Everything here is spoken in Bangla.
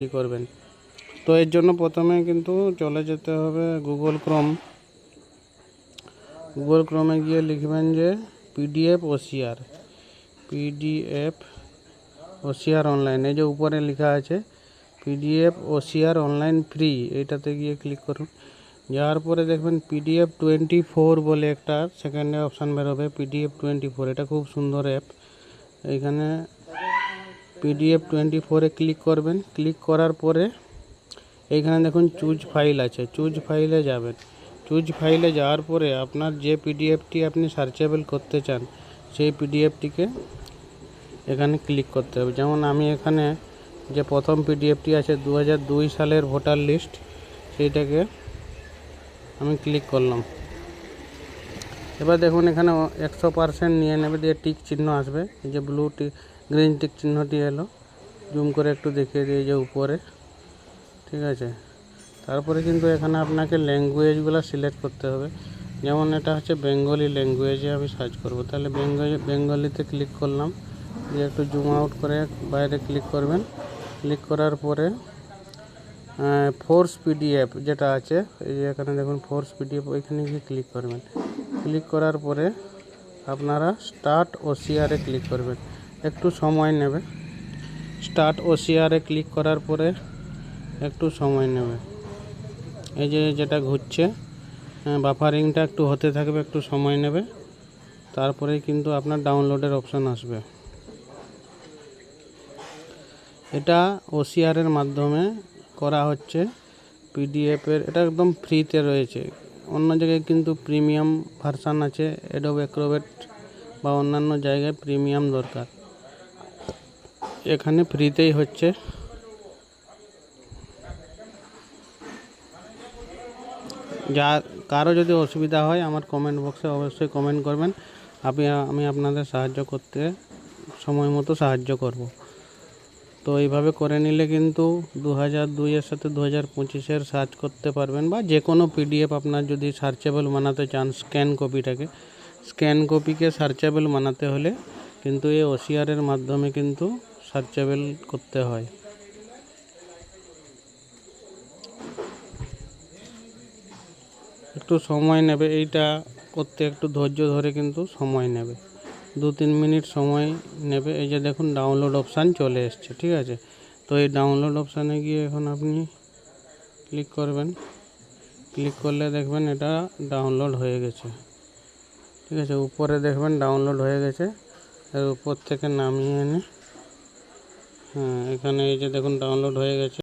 কী করবেন? তো এর জন্য প্রথমে কিন্তু চলে যেতে হবে গুগল ক্রোম গুগল ক্রোমে গিয়ে লিখবেন যে PDF OCR PDF OCR online এই যে উপরে লেখা আছে পিডিএফ ওসিআর অনলাইন ফ্রি এইটাতে গিয়ে ক্লিক করুন। যাওয়ার পরে দেখবেন পিডিএফ টোয়েন্টি ফোর বলে একটা সেকেন্ডে অপশান বেরোবে। পিডিএফ টোয়েন্টি ফোর এটা খুব সুন্দর অ্যাপ এইখানে পিডিএফ টোয়েন্টি ফোরে ক্লিক করবেন। ক্লিক করার পরে এইখানে দেখুন চুজ ফাইল আছে। চুজ ফাইলে যাবেন। চুজ ফাইলে যাওয়ার পরে আপনার যে পিডিএফটি আপনি সার্চেবল করতে চান, সেই পিডিএফটিকে এখানে ক্লিক করতে হবে। যেমন আমি এখানে যে প্রথম পিডিএফটি আছে দু সালের ভোটার লিস্ট সেইটাকে আমি ক্লিক করলাম। এবার দেখুন এখানে একশো পার্সেন্ট নিয়ে নেবে দিয়ে টিক চিহ্ন আসবে। এই যে ব্লু টিক গ্রিন টিক চিহ্নটি এলো। জুম করে একটু দেখিয়ে দিয়ে যে উপরে। ঠিক আছে? তারপরে কিন্তু এখানে আপনাকে ল্যাঙ্গুয়েজগুলো সিলেক্ট করতে হবে। যেমন এটা হচ্ছে বেঙ্গলি ল্যাঙ্গুয়েজে আমি সার্চ করব। তাহলে বেঙ্গলি বেঙ্গলিতে ক্লিক করলাম। দিয়ে একটু জুম আউট করে বাইরে ক্লিক করবেন। ক্লিক করার পরে ফোর্স পিডিএফ যেটা আছে, এই যে এখানে দেখুন ফোর্স পিডিএফ ওইখানে গিয়ে ক্লিক করবেন। ক্লিক করার পরে আপনারা স্টার্ট ওসিআরে ক্লিক করবেন। একটু সময় নেবে। স্টার্ট ওসিআরে ক্লিক করার পরে একটু সময় নেবে। এই যে যেটা ঘুরছে বাফারিংটা একটু হতে থাকবে, একটু সময় নেবে। তারপরেই কিন্তু আপনার ডাউনলোডের অপশান আসবে। এটা ওসিআরের মাধ্যমে করা হচ্ছে। পিডিএফের এটা একদম ফ্রিতে রয়েছে। অন্য জায়গায় কিন্তু প্রিমিয়াম ভার্সান আছে এডোব অ্যাক্রোবেট বা অন্যান্য জায়গায় প্রিমিয়াম দরকার। এখানে ফ্রিতেই হচ্ছে। যা, কারও যদি অসুবিধা হয় আমার কমেন্ট বক্সে অবশ্যই কমেন্ট করবেন। আপনি, আমি আপনাদের সাহায্য করতে সময় মতো সাহায্য করব। তো এইভাবে করে নিলে কিন্তু দু হাজার দুইয়ের সাথে দু হাজার পঁচিশের সার্চ করতে পারবেন বা যে কোনো পিডিএফ আপনার যদি সার্চেবল বানাতে চান স্ক্যান কপিটাকে স্ক্যান কপিকে সার্চেবল বানাতে হলে কিন্তু এই ওসিআরের মাধ্যমে কিন্তু সার্চেবল করতে হয়। একটু সময় নেবে, এইটা করতে একটু ধৈর্য ধরে কিন্তু সময় নেবে। দু তিন মিনিট সময় নেবে। এই যে দেখুন ডাউনলোড অপশান চলে এসছে, ঠিক আছে? তো এই ডাউনলোড অপশানে গিয়ে এখন আপনি ক্লিক করবেন। ক্লিক করলে দেখবেন এটা ডাউনলোড হয়ে গেছে। ঠিক আছে, উপরে দেখবেন ডাউনলোড হয়ে গেছে। এর উপর থেকে নামিয়ে এনে হ্যাঁ এখানে এই যে দেখুন ডাউনলোড হয়ে গেছে।